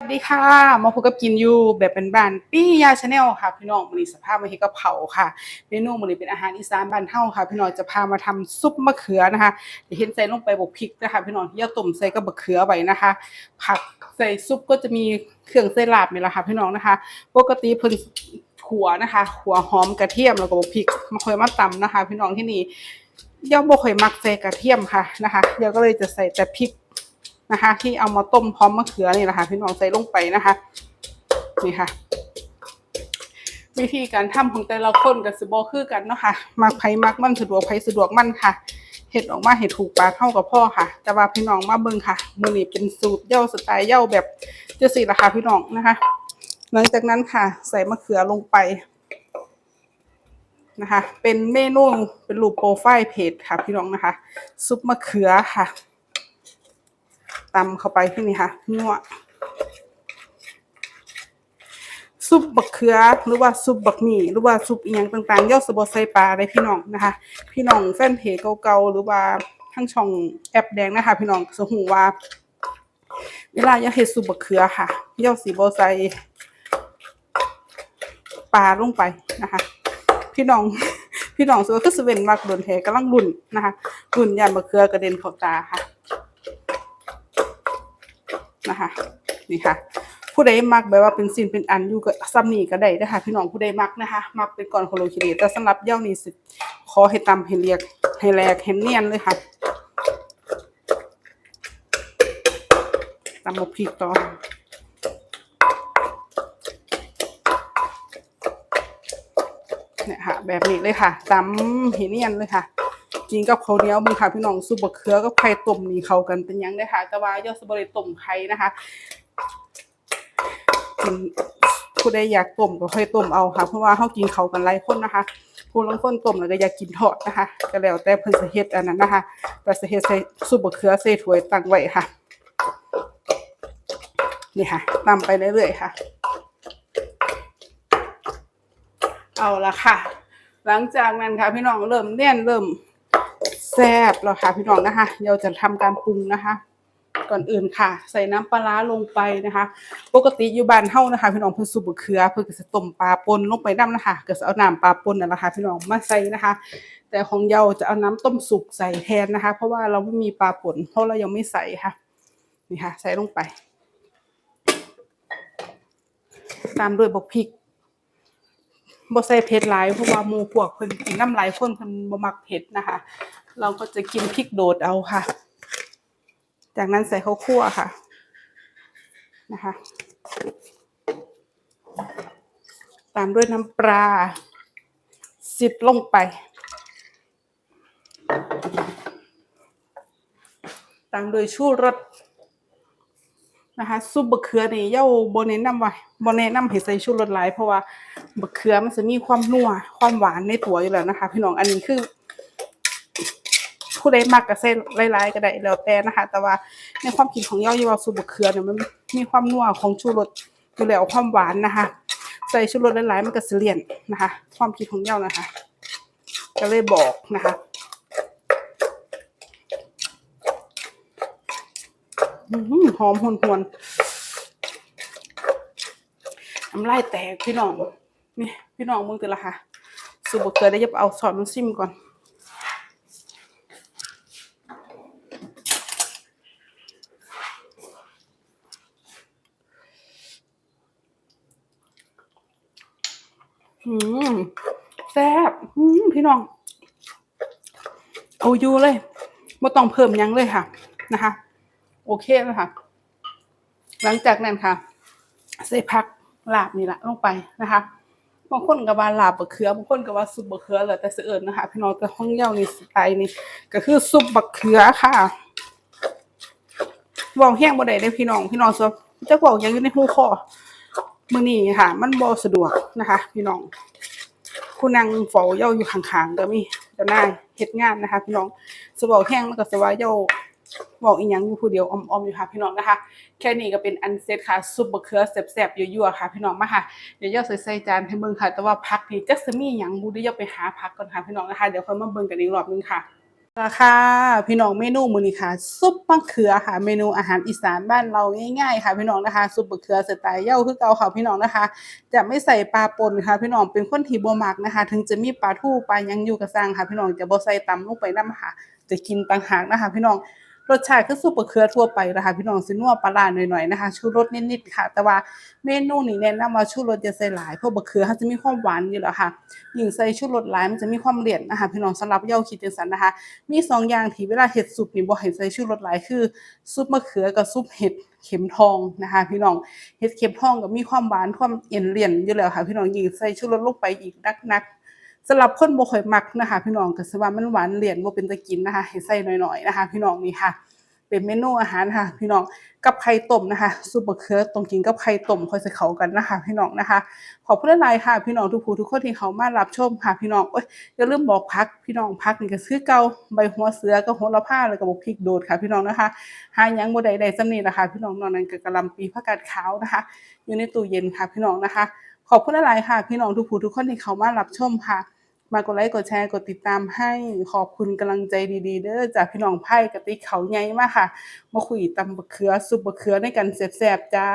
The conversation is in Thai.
สวัสดีค่ะ มาพบกับกินยูแบบเป็นบ้านปี้ยาชาแนลค่ะ พี่น้องมื้อนี้สภาพมาเฮ็ดกะเพราค่ะเมนูมื้อนี้เป็นอาหารอีสานบ้านเฮาค่ะ พี่น้องจะพามาทำซุปมะเขือนะคะเดี๋ยวเห็นใส่ลงไปบกพริกนะคะพี่น้องที่เอาต้มใส่กับมะเขือไว้นะคะ ผักใส่ซุปก็จะมีเครื่องใส่ลาบนี่แหละค่ะพี่น้องนะคะ ปกติเพิ่นขัวนะคะขัวหอมกระเทียมแล้วก็บกพริกมาค่อยมาตำนะคะ พี่น้องที่นี่ย่าบ่ค่อยมักใส่กระเทียมค่ะนะคะย่าก็เลยจะใส่แต่พริก นะคะ ที่เอามาต้มพร้อมมะเขือนี่แหละค่ะพี่น้องใส่ลงไปนะคะนี่ค่ะ วิธีการทำของแต่ละคนกับสบอคือกันเนาะค่ะมักไผมักมันสะดวกไผสะดวกมันค่ะเห็ดออกมาเห็ดถูกปากเข้ากับพ่อค่ะ แต่ว่าพี่น้องมาเบิ่งค่ะมือนี้เป็นสูตรเย่าสไตล์เย่าแบบเจ้าสี่ละค่ะพี่น้องนะคะ หลังจากนั้นค่ะ ใส่มะเขือลงไปนะคะ เป็นเมนูเป็นรูปโปรไฟล์เพจค่ะพี่น้องนะคะ ซุปมะเขือค่ะ ตำเข้าไปที่นี่ค่ะนัวซุปบักเขือหรือว่าซุปบักหมี่หรือว่าซุปอีหยังต่างๆย่อสบใส่ปลาได้พี่น้องนะคะ พี่น้องแฟนเพจเก่าๆหรือว่าทั้งช่องแอปแดงนะคะ พี่น้องสหูว่า เวลาย่าเฮ็ดซุปบักเขือค่ะย่อสีบใส่ปลาลงไปนะคะ พี่น้องพี่น้องสัวคือสเวนมากโดนแทกำลังรุ่นนะคะรุ่นยานบักเขือกระเด็นเข้าตาค่ะ นะคะนี่ค่ะ ผู้ใดมักแบบว่าเป็นสินเป็นอันอยู่กับซ้ำนี่ก็ได้นะคะพี่น้องผู้ใดมักนะคะ มักเป็นก่อนโคโลคิเดแต่สำหรับเย้านี่สิขอให้ตำให้เรียกให้แหลกให้เนียนเลยค่ะตำหมกพริกต่อเนี่ยค่ะ แบบนี้เลยค่ะตำให้เนียนเลยค่ะ กินกับข้าวเหนียวมึงค่ะพี่น้องซุปบะเขือกับไข่ต้มนี่เข้ากันเป็นยังได้ค่ะ แต่ว่ายอดสบริต้มไข่นะคะกินผู้ใดอยากต้มก็ค่อยต้มเอาค่ะ เพราะว่าเฮากินเขากันหลายคนนะคะผู้ลางคนต้มแล้วก็อยากกินทอดนะคะ ก็แล้วแต่เพิ่นสิเฮ็ดอันนั้นนะคะ แต่สิเฮ็ดใส่ซุปบะเขือใส่ถ้วยตั้งไว้ค่ะ นี่ค่ะตำไปเรื่อยๆค่ะ เอาละค่ะ หลังจากนั้นค่ะพี่น้องเริ่มเลี่ยนเริ่ม ซ่บแล้วค่ะพี่น้องนะคะเราจะทำการปรุงนะคะ ก่อนอื่นค่ะ ใส่น้ำปลาร้าลงไปนะคะ ปกติอยู่บ้านเฮานะคะ พี่น้องเพิ่นสุบมะเขือเพิ่นก็จะต้มปลาปนลงไปน้ำนะคะก็จะเอาน้ำปลาปนนั่นแหละค่ะพี่น้องมาใส่นะคะ แต่ของเราจะเอาน้ำต้มสุกใส่แทนนะคะ เพราะว่าเราไม่มีปลาปนเพราะเรายังไม่ใส่ค่ะนี่ค่ะ ใส่ลงไป ตามด้วยบกพริกบ่ใส่เผ็ดหลายเพราะว่าหมูพวกเพิ่นกินน้ำหลายคนเพิ่นบ่มักเผ็ดนะคะ เราก็จะกินพริกโดดเอาค่ะ จากนั้นใส่ข้าวคั่วค่ะ นะคะ ตามด้วยน้ำปลาสิดลงไป ตามด้วยชูรสนะคะซุปบะเขือนี่เย้าโบเน้นนำไว้โบเน้นนำให้ใส่ชูรสหลายเพราะว่าบะเขือมันจะมีความนัวความหวานในตัวอยู่แล้วนะคะ พี่น้องอันนี้คือ ผู้ใดมักก็ใส่หลายๆก็ได้แล้วแต่นะคะ แต่ว่าในความคิดของย่อยี่ว่าซุปบะเขือเนี่ยมันมีความนัวของชูรสอยู่แล้วความหวานนะคะ ใส่ชูรสหลายๆมันก็สิเลี่ยนนะคะ ความคิดของย่านะคะก็เลยบอกนะคะหอมหวนหวนๆน้ำลายแตกพี่น้องนี่พี่น้องมึงเตือนละค่ะสูบะเขือได้ยับเอาซอสมันซิมก่อน อืมแซ่บอืมพี่น้องเอาอยู่เลยไม่ต้องเพิ่มยังเลยค่ะ นะคะ โอเคแล้วค่ะ หลังจากนั้นค่ะใส่ผักลาบนี่ละลงไปนะคะบางคนก็ว่าลาบบะเขือบางคนก็ว่าซุปบะเขือแล้วแต่เสเอิญนะคะพี่น้องแต่ห้องเย้านี่สไตล์นี่ก็คือซุปบะเขือค่ะเบอกแห้งบ่ได้เด้พี่น้องพี่น้องซะจะบอกยังอยู่ในหูคอ มื้อนี้ค่ะ มันบ่สะดวกนะคะ พี่น้องผู้นั่งเฝ้าเย้าอยู่ข้างๆก็มีเจ้านายเฮ็ดงานนะคะ พี่น้องสบอกแห้งมันก็สิว่าเย้าบอกอีหยังอยู่ผู้เดียวอมๆอยู่ค่ะพี่น้องนะคะ แค่นี้ก็เป็นอันเสร็จค่ะซุปบะเขือแซ่บๆยั่วๆค่ะ พี่น้องมาค่ะเดี๋ยวย้าใส่ใส่จานให้เบิ่งค่ะ แต่ว่าผักนี่จักสมีหยังบ่ได้ย้าไปหาผักก่อนค่ะพี่น้องนะคะเดี๋ยวค่อยมาเบิ่งกันอีกรอบนึงค่ะ ราคาพี่น้องเมนูมือนี้ค่ะซุปมะเขือค่ะ เมนูอาหารอีสานบ้านเราง่ายๆค่ะ พี่น้องนะคะ ซุปมะเขือสไตล์เย้าคือเก่าค่ะพี่น้องนะคะ จะไม่ใส่ปลาป่นค่ะ พี่น้องเป็นคนที่บ่มักนะคะ ถึงจะมีปลาทูปลายังอยู่กระซังค่ะ พี่น้องจะบ่ใส่ตำลงไปน้ำค่ะ จะกินต่างหากนะคะ พี่น้อง รสชาติคือซุปมะเขือทั่วไปนะคะพี่น้องสินัวปลาร้าหน่อยๆนะคะชูรสนิดๆค่ะ แต่ว่าเมนูนี้แนะนำว่าชูรสอย่าใส่หลายเพราะมะเขือเขาจะมีความหวานอยู่แล้วค่ะยิ่งใส่ชูรสหลายมันจะมีความเลี่ยนนะคะพี่น้องสำหรับเย้าคิดจังซั่นนะคะ มีสองอย่างที่เวลาเฮ็ดซุปนี่บ่ให้ใส่ชูรสหลายคือ ซุปมะเขือกับซุปเห็ดเข็มทองนะคะ พี่น้องเห็ดเข็มทองก็มีความหวานความเอ็นเลี่ยนอยู่แล้วค่ะ พี่น้องยิ่งใส่ชูรสลงไปอีกนักๆ สำหรับคนบ่ค่อยมักนะคะ พี่น้องก็สิว่ามันหวานเลี่ยนบ่เป็นตะกินนะคะให้ใส่น้อยๆนะคะ พี่น้องนี่ค่ะ เป็นเมนูอาหารค่ะ พี่น้องกับไข่ต้มนะคะซุปมะเขือต้องกินกับไข่ต้มค่อยสิเข้ากันนะคะ พี่น้องนะคะ ขอบคุณหลายค่ะ พี่น้องทุกผู้ทุกคนที่เขามารับชมค่ะ พี่น้องโอ๊ยอย่าลืมบอกพักพี่น้องพักนี่ก็คือเก่าใบหัวเสือกับโหระพาแล้วก็บักพริกโดดค่ะ พี่น้องนะคะหาหยังบ่ได้ได้ซำนี้ล่ะค่ะพี่น้องนอกนั้นก็กะหล่ำปีผักกาดขาวนะคะ อยู่ในตู้เย็นค่ะ พี่น้องนะคะ ขอบคุณหลายค่ะ พี่น้องทุกผู้ทุกคนที่เขามารับชมค่ะ มากดไลค์กดแชร์กดติดตามให้ขอบคุณกำลังใจดีๆ เด้อจากพี่น้องไพ่กะติเขาใหญ่มากค่ะ มาคุยตำบักเขือซุปบักเขือในกันแสบๆจ้า